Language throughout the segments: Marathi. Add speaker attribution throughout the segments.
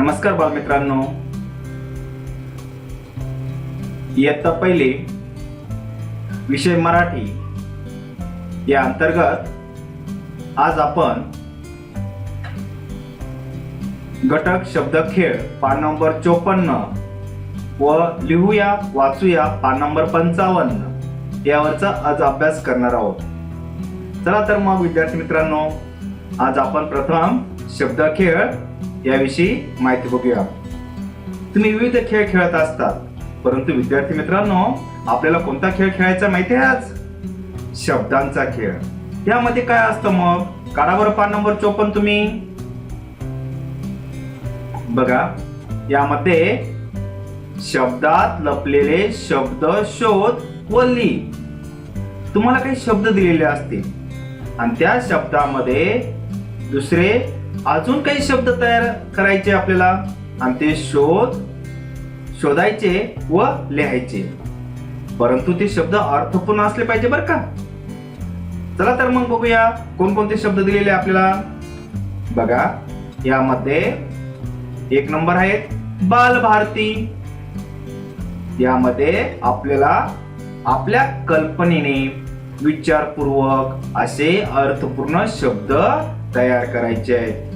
Speaker 1: नमस्कार बालमित्रांनो. इयत्ता पहिले विषय मराठी या अंतर्गत आज आपण घटक शब्द खेळ पान नंबर चोपन्न व लिहूया वाचूया पान नंबर पंचावन्न यावरचा आज अभ्यास करणार आहोत. चला तर मग विद्यार्थी मित्रांनो आज आपण प्रथम शब्द खेळ याविषयी माहिती बघूया. तुम्ही विविध खेळ खेळत असतात परंतु विद्यार्थी मित्रांनो आपल्याला कोणता खेळ खेळायचा माहिती आहे आज? शब्दांचा खेळ. यामध्ये काय असतं मग? काढावर पान नंबर चोपन्न तुम्ही? बघा. यामध्ये शब्दात लपलेले शब्द शोध व ली तुम्हाला काही शब्द दिलेले असतील. आणि त्या शब्दामध्ये दुसरे अजून काही शब्द तयार करायचे आपल्याला. आणि ते शोध शोधायचे व लिहायचे. परंतु ते शब्द अर्थपूर्ण असले पाहिजे बरं का? चला तर मग बघूया कोणकोणते शब्द दिलेले आपल्याला. बघा यामध्ये एक नंबर आहेत बालभारती. यामध्ये आपल्याला आपल्या कल्पनेने विचारपूर्वक असे अर्थपूर्ण शब्द तयार करायचे आहेत.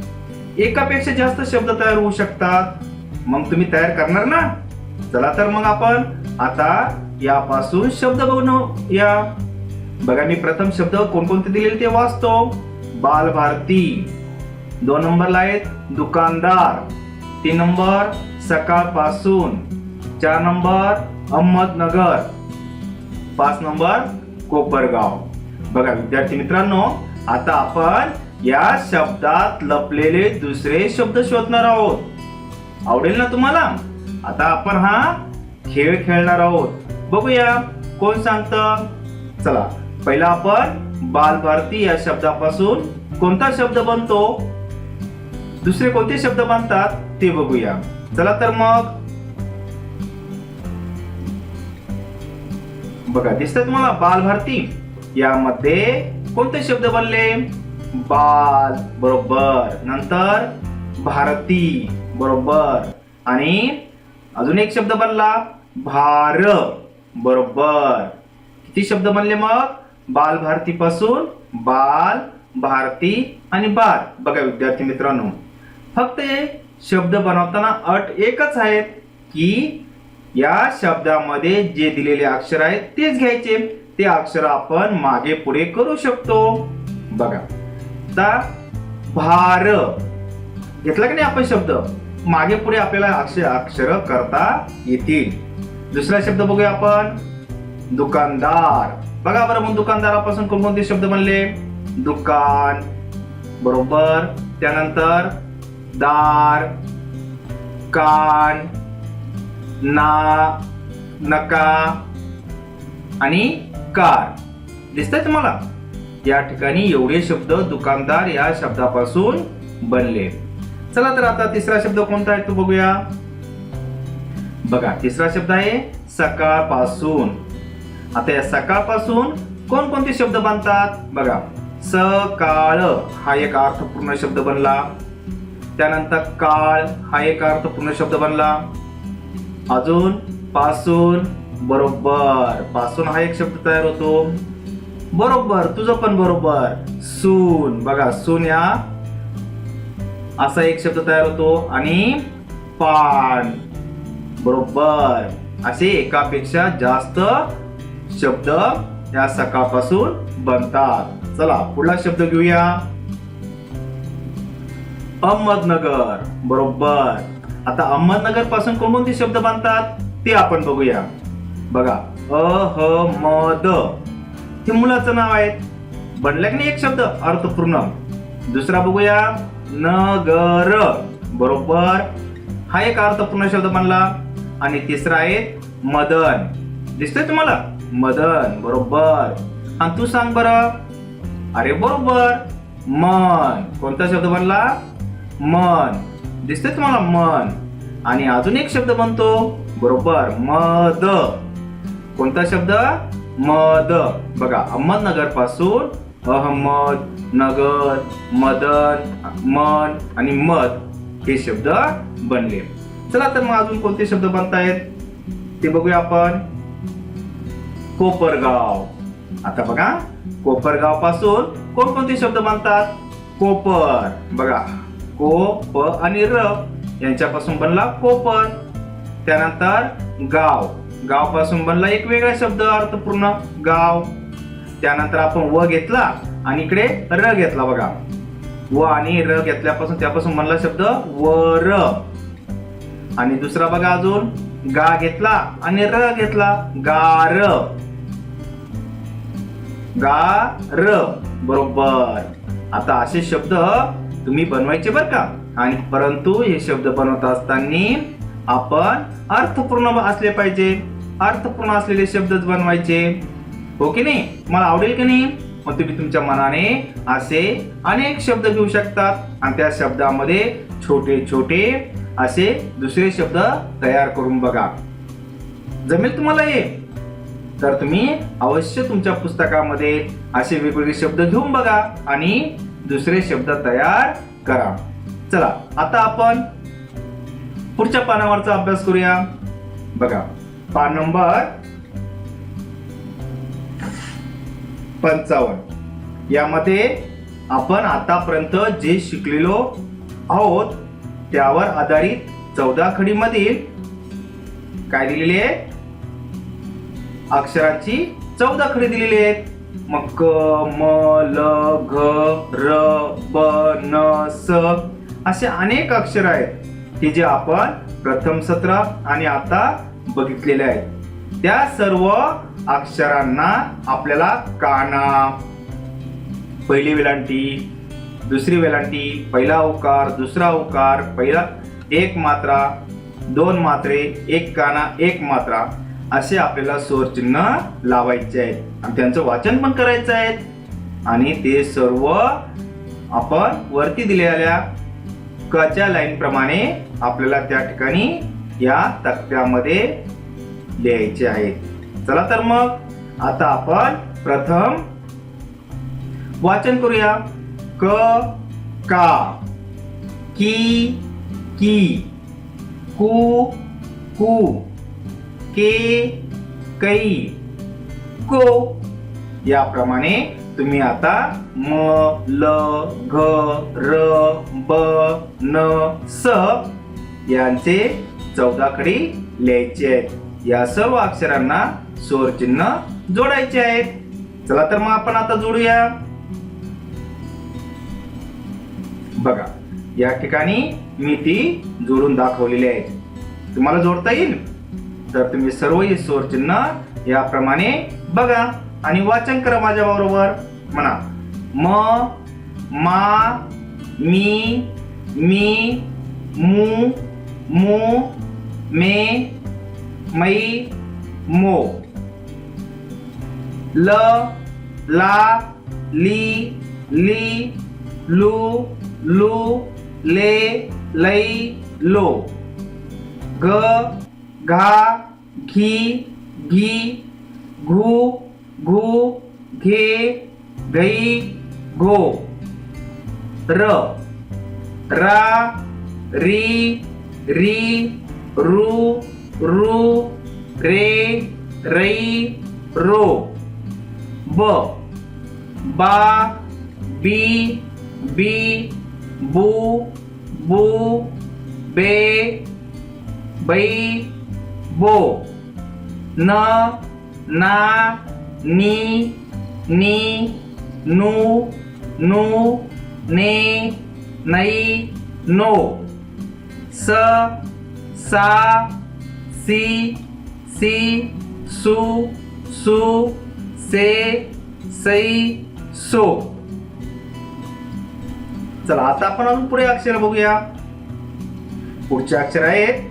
Speaker 1: एकापेक्षा जास्त शब्द तयार होऊ शकतात. मग तुम्ही तयार करणार ना? चला तर मग आपण आता यापासून शब्द बघून या. बघा मी प्रथम शब्द कोणकोणते दिलेले ते वाचतो. बालभारती. दोन नंबरला आहेत. दुकानदार. तीन नंबर सकाळपासून. चार नंबर अहमदनगर. पाच नंबर कोपरगाव. बघा विद्यार्थी मित्रांनो आता आपण या शब्दात लपलेले दुसरे शब्द शोधणार आहोत. आवडेल ना तुम्हाला? आता आपण हा खेळ खेळणार आहोत. बघूया कोण सांगत? चला पहिला आपण बालभारती या शब्दापासून कोणता शब्द बनतो? दुसरे कोणते शब्द बनतात ते बघूया. चला तर मग. बघा दिसत तुम्हाला बालभारती? यामध्ये कोणते शब्द बनले? बाल बरोबर. नंतर भारती बरोबर. आणि अजून एक शब्द बनला भार बरोबर. किती शब्द बनले मग? बाल भारती पासून बाल भारती आणि बाल. बघा विद्यार्थी मित्रांनो फक्त हे शब्द बनवताना अट एकच आहेत की या शब्दामध्ये जे दिलेले अक्षर आहेत तेच घ्यायचे. ते अक्षर आपण मागे पुढे करू शकतो. बघा. आता भार. घेतला की नाही आपण शब्द? मागे पुढे आपल्याला अक्षर अक्षर करता येतील. दुसरा शब्द बघूया आपण. दुकानदार. बघा बरं मग दुकानदारापासून कोणकोणते शब्द बनले? दुकान. बरोबर. त्यानंतर दार. कान. ना. नका. आणि कार. दिसतंय तुम्हाला? या ठिकाणी एवढे शब्द दुकानदार या शब्दापासून बनले. चला तर आता तिसरा शब्द कोणता आहे तो बघूया. बघा तिसरा शब्द आहे सकाळपासून. आता या सकाळपासून कोणकोणते शब्द बनतात? बघा सकाळ हा एक अर्थपूर्ण शब्द बनला. त्यानंतर काळ हा एक अर्थपूर्ण शब्द बनला. अजून पासून बरोबर पासून हा एक शब्द तयार होतो. बरोबर तुझं पण बरोबर. सून. बघा सून या. असा एक शब्द तयार होतो. आणि पान. बरोबर. असे एकापेक्षा जास्त शब्द या सकाळपासून बनतात. चला पुढला शब्द घेऊया. अहमदनगर. बरोबर. आता अहमदनगरपासून कोणकोणते शब्द बनतात? ते आपण बघूया. बघा अहमद. हे मुलाचं नाव आहे. बनलं की नाही एक शब्द? अर्थपूर्ण. दुसरा बघूया. नगर. बरोबर? हा एक अर्थपूर्ण शब्द बनला. आणि तिसरा आहे मदन. दिसतोय तुम्हाला? मदन. बरोबर. आणि तू सांग बर. अरे बरोबर. मन. कोणता शब्द बनला? मन. दिसतोय तुम्हाला? मन. आणि अजून एक शब्द बनतो. बरोबर. मद. कोणता शब्द? मद. बघा अहमदनगरपासून अहमद नगर मदन मन आणि मद हे शब्द बनले. चला तर मग अजून कोणते शब्द बनतायत? ते बघूया आपण. कोपरगाव. आता बघा कोपरगावपासून कोणकोणते शब्द बनतात? कोपर. बघा को प आणि र यांच्यापासून बनला कोपर. त्यानंतर गाव. गावपासून बनला एक वेगळा शब्द अर्थपूर्ण गाव. त्यानंतर आपण व घेतला आणि इकडे र घेतला बघा. व आणि र घेतल्यापासून त्यापासून बनला शब्द वर. आणि दुसरा बघा अजून. गा घेतला आणि र घेतला. गार. गार. बरोबर. आता असे शब्द तुम्ही बनवायचे बर का. आणि परंतु हे शब्द बनवत असताना आपण अर्थपूर्ण असले पाहिजे. अर्थपूर्ण असलेले शब्दच बनवायचे. हो नाही? मला आवडेल की नाही? मग तुम्ही तुमच्या मनाने असे अनेक शब्द घेऊ शकतात. आणि त्या शब्दामध्ये छोटे छोटे असे दुसरे शब्द तयार करून बघा. जमेल तुम्हाला हे? तर तुम्ही अवश्य तुमच्या पुस्तकामध्ये असे वेगवेगळे शब्द घेऊन बघा आणि दुसरे शब्द तयार करा. चला आता आपण पुढच्या पानावरचा अभ्यास करूया. बघा. पान नंबर पंचावन्न. यामध्ये आपण आतापर्यंत जे शिकलेलो आहोत त्यावर आधारित चौदा खडीमधील काय दिलेली आहे? अक्षरांची चौदा खडी दिलेली आहेत. मग क म ल घ र ब न स असे अनेक अक्षर आहेत. की जे आपण प्रथम सत्र आणि आता बघितलेले आहेत त्या सर्व अक्षरांना आपल्याला काना पहिली वेलांटी दुसरी वेलांटी पहिला उकार दुसरा उकार पहिला एक मात्रा दोन मात्रे एक काना एक मात्रा असे आपल्याला स्वर चिन्ह लावायचे आहेत. आणि त्यांचं वाचन पण करायचं आहे. आणि ते सर्व आपण वरती दिलेल्या कच्या लाईन प्रमाणे आपल्याला त्या ठिकाणी या तक्त्यामध्ये लिहायचे आहेत. चला तर मग आता आपण प्रथम वाचन करूया. क का की की कु कु के कै को. याप्रमाणे तुम्ही आता म ल घ र ब न स यांचे चौदा खडी लिहायचे आहेत. या सर्व अक्षरांना स्वर चिन्ह जोडायचे आहेत. चला तर मग आपण आता जोडूया. बघा या ठिकाणी मी ती जोडून दाखवलेली आहे. तुम्हाला जोडता येईल? तर तुम्ही सर्व हे स्वर चिन्ह याप्रमाणे बघा आणि वाचन करा माझ्या बरोबर. म्हणा म मा मी मी मू मू me, my, mo. L, la, li, li, lu, lu, le, lei, lo. G, ga, ghi, ghi, gu, gu, ghe, gei, go. R, ra, ri, ri, रू रू रे रई रो. ब. बा बी बी बू बू बे बै बो. न ना नी नी नू नू ने नै नो. स सा सी सी सु सु से सै सो. चला आता आपण अजून पुढे अक्षर बघूया. पुढचे अक्षर आहेत.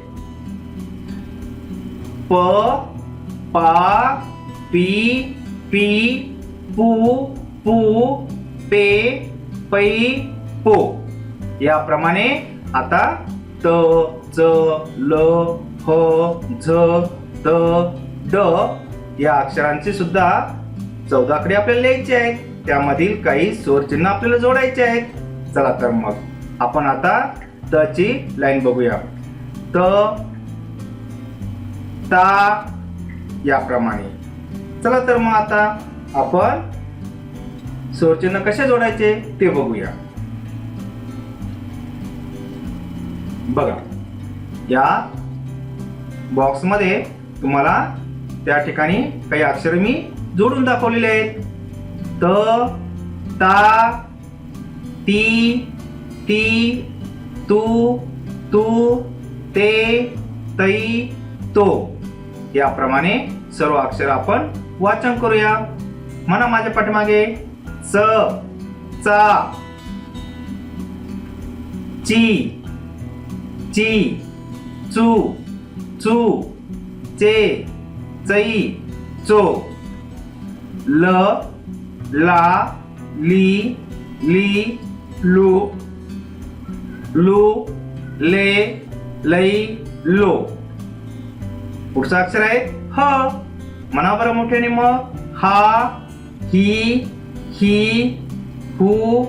Speaker 1: प पा पी पी पू पू पे पै पो. याप्रमाणे आता त च ल ह झ त ड या अक्षरांची सुद्धा चौदाकडे आपल्याला लिहायचे आहेत. त्यामधील काही स्वरचिन्ह आपल्याला जोडायचे आहेत. चला तर मग आपण आता त ची लाईन बघूया. त ता याप्रमाणे. चला तर मग आता आपण स्वरचिन्ह कसे जोडायचे ते बघूया. बघा. या बॉक्समध्ये तुम्हाला त्या ठिकाणी काही अक्षर मी जोडून दाखवलेले आहेत. त ता ती ती तू तू ते तई तो. याप्रमाणे सर्व अक्षर आपण वाचन करूया. म्हणा माझ्या पाठीमागे. च चा ची ची. चू चू चे चई चो. ल ला ली ली लू लू ले लई लो. पुढचं अक्षर आहे ह. म्हणा बरं मोठ्याने मग हा ही ही हू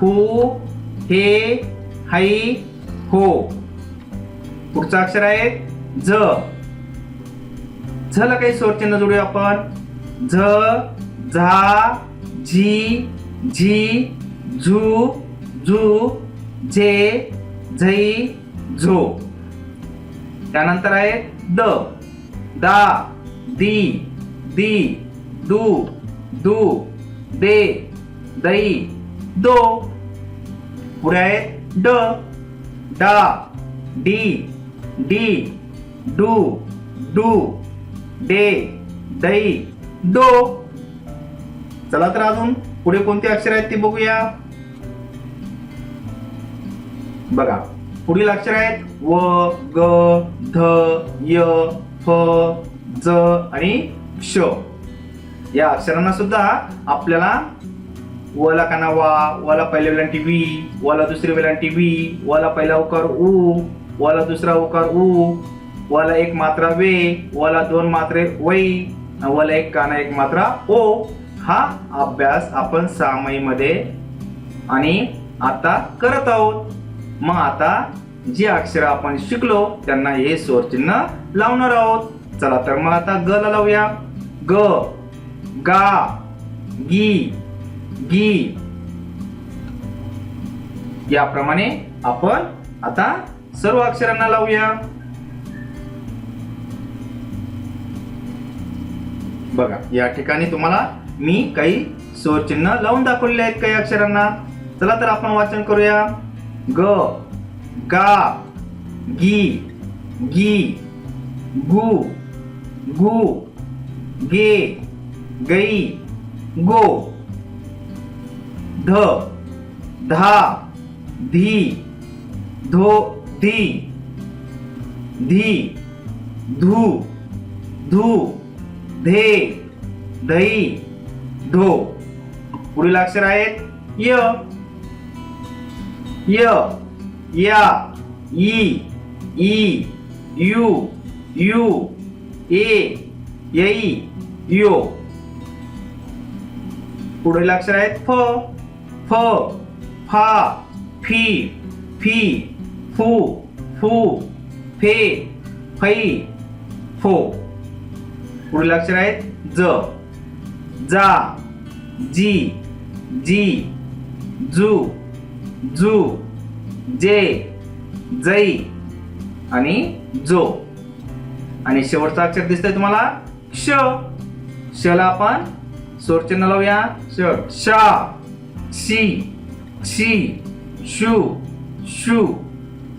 Speaker 1: हू हे हाई हो. पुढचं अक्षर आहे झ. झला काही स्वरचिन्ह जोडूया आपण. झ झा झी झी झू झू झे झई झो त्यानंतर आहे द. दा दी दी दू दू दे दई दो. पुढे आहे ड. डा डी. डी डू डू डे दई डो चला तर अजून पुढे कोणते अक्षर आहेत ते बघूया. बघा पुढील अक्षर आहेत व ग ध य फ ज आणि श या अक्षरांना सुद्धा आपल्याला वला काना वा वाला पहिल्या वेलांटी वी वाला दुसऱ्या वेलांटी वी वाला पहिला उकार उ वाला दुसरा उकार उ वाला एक मात्रा वे वाला दोन मात्रे वै वाला एक काना एक मात्रा ओ. हा अभ्यास आपण सहामाईमध्ये आणि आता करत आहोत. मग आता जी अक्षर आपण शिकलो त्यांना हे स्वरचिन्ह लावणार आहोत. चला तर मग आता ग ला लावूया. ग गा गी गी. याप्रमाणे आपण आता सर्व अक्षरांना लावूया. बघा या ठिकाणी तुम्हाला मी काही स्वरचिन्ह लावून दाखवलेले आहेत काही अक्षरांना. चला तर आपण वाचन करूया. ग गा गी गी गु गु गे गई गो. ध धा धी धो धी धी धू धू धे दही धो. पुढील अक्षर आहेत? य. य या ई ई यू यू ए यई यो. पुढील अक्षर आहेत? फ फ फा फी फी. फू फू फे फै फो. पुढील अक्षर आहेत ज. जा जी जी जू जू जे जई आणि जो. आणि शेवटचा अक्षर दिसतंय तुम्हाला क्ष. शला आपण स्वरचिन्ह लावूया. श शा शी शी शू शू.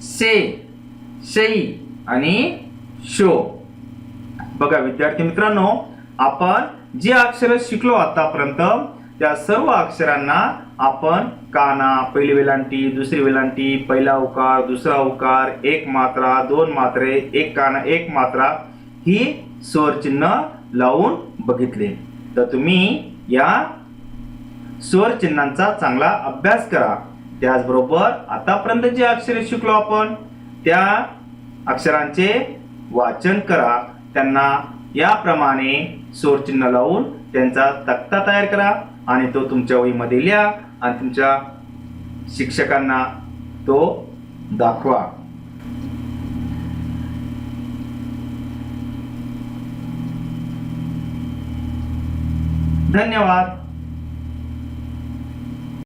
Speaker 1: शे शई आणि शो. बघा विद्यार्थी मित्रांनो आपण जे अक्षर शिकलो आतापर्यंत त्या सर्व अक्षरांना आपण काना पहिली वेलांटी दुसरी वेलांटी पहिला उकार दुसरा उकार एक मात्रा दोन मात्रे एक काना एक मात्रा ही स्वरचिन्ह लावून बघितले. तर तुम्ही या स्वर चिन्हांचा चांगला अभ्यास करा. त्याचबरोबर आतापर्यंत जे अक्षरे शिकलो आपण त्या अक्षरांचे वाचन करा. त्यांना याप्रमाणे चिन्ह लावून त्यांचा तक्ता तयार करा आणि तो तुमच्या वहीमध्ये लिहा आणि तुमच्या शिक्षकांना तो दाखवा. धन्यवाद.